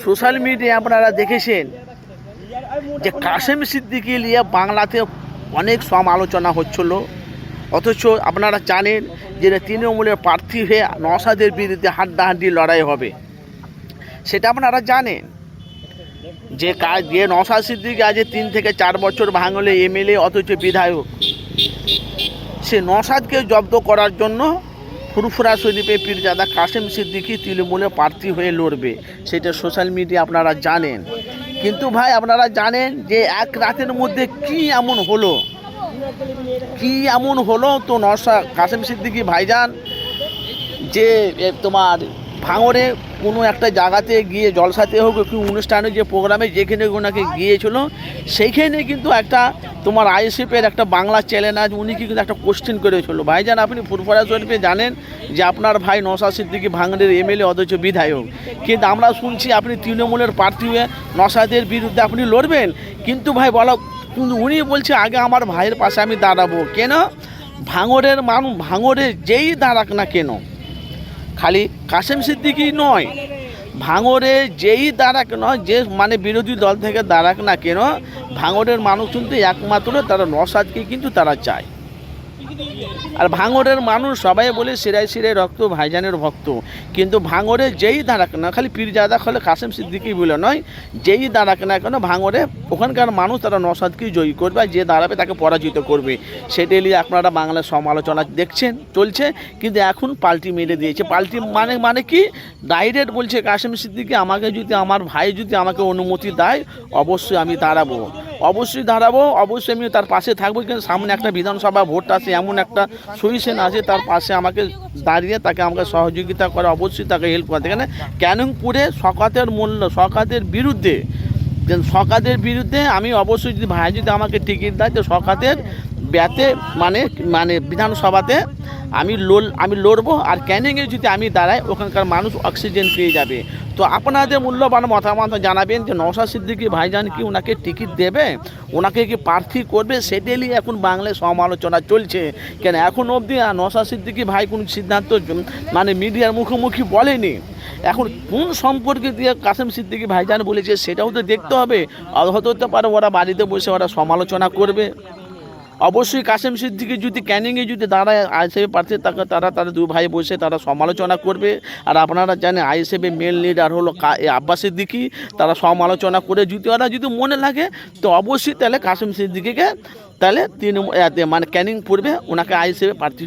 Social মিডিয়ায় আপনারা দেখেছেন যে কাসেম সিদ্দিকি নিয়ে বাংলাতে অনেক সমালোচনা হচ্ছিল। অথচ আপনারা জানেন যে তৃণমূলের প্রার্থী হয়ে নসাদের বিরুদ্ধে হাড্ডাহাড্ডি লড়াই হবে। সেটা আপনারা জানেন যে কাজ যে নসাদ সিদ্দিকি আজ তিন থেকে চার বছর ভাঙলে এমএলএ অথচ বিধায়ক। সে নসাদকে জব্দ করার জন্য ফুরফুরা শরীফে পীরজাদা কাশেম সিদ্দিকি তৃণমূলে প্রার্থী হয়ে লড়বে। সেটা সোশ্যাল মিডিয়া আপনারা জানেন। কিন্তু ভাই, আপনারা জানেন যে এক রাতের মধ্যে কি এমন হলো? কি এমন হলো তো নসা কাশেম সিদ্দিকি ভাইজান? যে তোমার ভাঙরে কোনো একটা জায়গাতে গিয়ে জলসাতে হোক, একটু অনুষ্ঠানে যে প্রোগ্রামে যেখানে ওনাকে গিয়েছিল, সেইখানে কিন্তু একটা তোমার আইএসএফের একটা বাংলা চ্যানেল আছে, উনি কিন্তু একটা কোশ্চেন করেছিল। ভাইজান, আপনি ফুরফরা শরীফে জানেন যে আপনার ভাই নসা সিদ্দিকি ভাঙড়ের এমএলএ অথচ বিধায়ক। কিন্তু আমরা শুনছি আপনি তৃণমূলের প্রার্থী হয়ে নসাদের বিরুদ্ধে আপনি লড়বেন। কিন্তু ভাই বলো, কিন্তু উনি বলছে, আগে আমার ভাইয়ের পাশে আমি দাঁড়াবো। কেন? ভাঙরের মানুষ ভাঙরে যেই দাঁড়াক না কেন খালি কাশেম সিদ্দিকই নয় ভাঙরে যেই দাঁড়াক নয় যে মানে বিরোধী দল থেকে দাঁড়াক না কেন ভাঙরের মানুষ কিন্তু একমাত্র তারা নসাদকে কিন্তু তারা চায়। আর ভাঙরের মানুষ সবাই বলে সিরাই সিরাই রক্ত, ভাইজানের ভক্ত। কিন্তু ভাঙরে যেই দাঁড়াক না, খালি পীরজাদা খলে কাসেম সিদ্দিকি বলে নয়, যেই দাঁড়াক না কেন ভাঙরে ওখানকার মানুষ তারা নসাদকেই জয়ী করবে যে দাঁড়াবে তাকে পরাজিত করবে। সেটাই নিয়ে আপনারা বাংলার সমালোচনা দেখছেন, চলছে, কিন্তু এখন পাল্টি মেরে দিয়েছে। পাল্টি মানে মানে কি? ডাইরেক্ট বলছে কাসেম সিদ্দিকি, আমাকে যদি আমার ভাই যদি আমাকে অনুমতি দেয়, অবশ্যই আমি দাঁড়াবো। অবশ্যই দাঁড়াবো, অবশ্যই আমি তার পাশে থাকব, কিন্তু সামনে একটা বিধানসভা ভোট আছে, এমন একটা সুইসেন আছে তার পাশে আমাকে দাঁড়িয়ে তাকে আমাকে সহযোগিতা করে, অবশ্যই তাকে হেল্প করতে কেন ক্যানিংপুরে সকাতের মূল্য, সকাতের বিরুদ্ধে সকাতের বিরুদ্ধে আমি অবশ্যই যদি ভাই যদি আমাকে টিকিট দেয়, তো সকাতের ব্যাতে মানে মানে বিধানসভাতে আমি লোল, আমি লড়বো আর ক্যানিংয়ে যদি আমি দাঁড়াই, ওখানকার মানুষ অক্সিজেন পেয়ে যাবে। তো আপনাদের মূল্যবান মতামত জানাবেন যে নওশাদ সিদ্দিকী ভাইজান কি ওনাকে টিকিট দেবে? ওনাকে কি প্রার্থী করবে? সেটা নিয়ে এখন বাংলায় সমালোচনা চলছে। কেন এখন অবধি নওশাদ সিদ্দিকী ভাই কোনো সিদ্ধান্ত মানে মিডিয়ার মুখোমুখি বলেনি। এখন কোন সম্পর্কে দিয়ে কাসেম সিদ্দিকী ভাইজান বলেছে, সেটাও তো দেখতে হবে। হতে পারে ওরা বাড়িতে বসে ওরা সমালোচনা করবে। অবশ্যই কাসেম সিদ্দিকি যদি ক্যানিংয়ে যদি তারা আইসিএফ প্রার্থী থাকে তারা তারা দু ভাই বসে তারা সমালোচনা করবে। আর আপনারা জানেন আইএসএফের মেন লিডার হলো আব্বাস সিদ্দিকি। তারা সমালোচনা করে যদি, ওরা যদি মনে লাগে, তো অবশ্যই তাহলে কাসেম সিদ্দিকিকে তাহলে তিনি মানে ক্যানিং পড়বে ওনাকে আইসিএফ প্রার্থী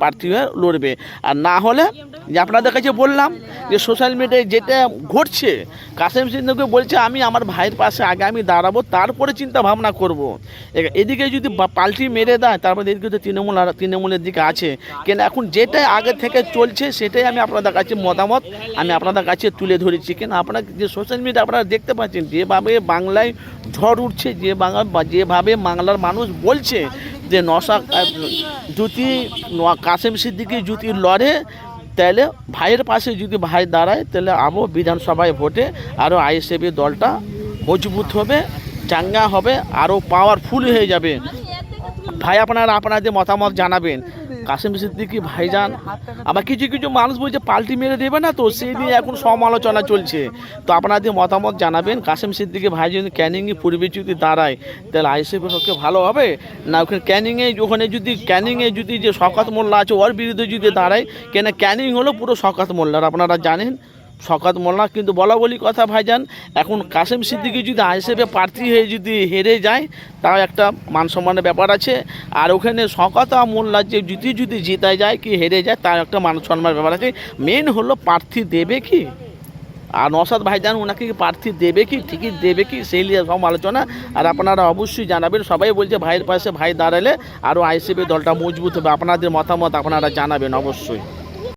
প্রার্থী হয়ে লড়বে। আর না হলে যে আপনাদের কাছে বললাম যে সোশ্যাল মিডিয়ায় যেটা ঘটছে, কাসেম সিদ্দিকি বলছে, আমি আমার ভাইয়ের পাশে আগে আমি দাঁড়াবো, তারপরে চিন্তা ভাবনা করব। এদিকে যদি পাল্টি মেরে দেয়, তারপরে এদিকে তো তৃণমূল তৃণমূলের দিকে আছে। কেন এখন যেটাই আগে থেকে চলছে, সেটাই আমি আপনাদের কাছে মতামত, আমি আপনাদের কাছে তুলে ধরেছি। কেন আপনারা যে সোশ্যাল মিডিয়া আপনারা দেখতে পাচ্ছেন, যেভাবে বাংলায় ঝড় উঠছে যে বাংলা যেভাবে বাংলার মানুষ বলছে যে নশা যদি কাশেম সিদ্দিকি যদি লড়ে, তাহলে ভাইয়ের পাশে যদি ভাই দাঁড়ায়, তাহলে আবো বিধানসভায় ভোটে আরও আইএসএফের দলটা মজবুত হবে, চাঙ্গা হবে আরও পাওয়ারফুল হয়ে যাবে। ভাই আপনারা আপনাদের মতামত জানাবেন, কাসেম সিদ্দিকি ভাইজান, আবার কিছু কিছু মানুষ বলছে পাল্টি মেরে দেবে না তো সেই নিয়ে এখন সমালোচনা চলছে। তো আপনাদের মতামত জানাবেন, কাসেম সিদ্দিকি ভাই যদি ক্যানিংয়ে পূর্বে যদি দাঁড়ায়, তাহলে আইসিএফের পক্ষে ভালো হবে? না, ওখানে ক্যানিংয়ে ওখানে যদি ক্যানিংয়ে যদি যে শকাত মোল্লা আছে, ওর বিরুদ্ধে যদি দাঁড়ায়, কেন ক্যানিং হলো পুরো শকাত মোল্লার, আপনারা জানেন? শকাত মোল্লা, কিন্তু বলা বলি কথা ভাইজান, এখন কাসেম সিদ্দিকি যদি আইসেফে প্রার্থী হয়ে যদি হেরে যায়, তাও একটা মান সম্মানের ব্যাপার আছে। আর ওখানে শকাত মোল্লা যে যদি যদি জিতায় যায়, কি হেরে যায়, তার একটা মান সম্মানের ব্যাপার আছে। মেন হলো প্রার্থী দেবে কি? আর নসাদ ভাইজান ওনাকে কি প্রার্থী দেবে কি, টিকিট দেবে কি, সেই নিয়ে সব আলোচনা। আর আপনারা অবশ্যই জানাবেন, সবাই বলছে ভাইয়ের পাশে ভাই দাঁড়ালে আরও আইসিপি দলটা মজবুত হবে। আপনাদের মতামত আপনারা জানাবেন অবশ্যই।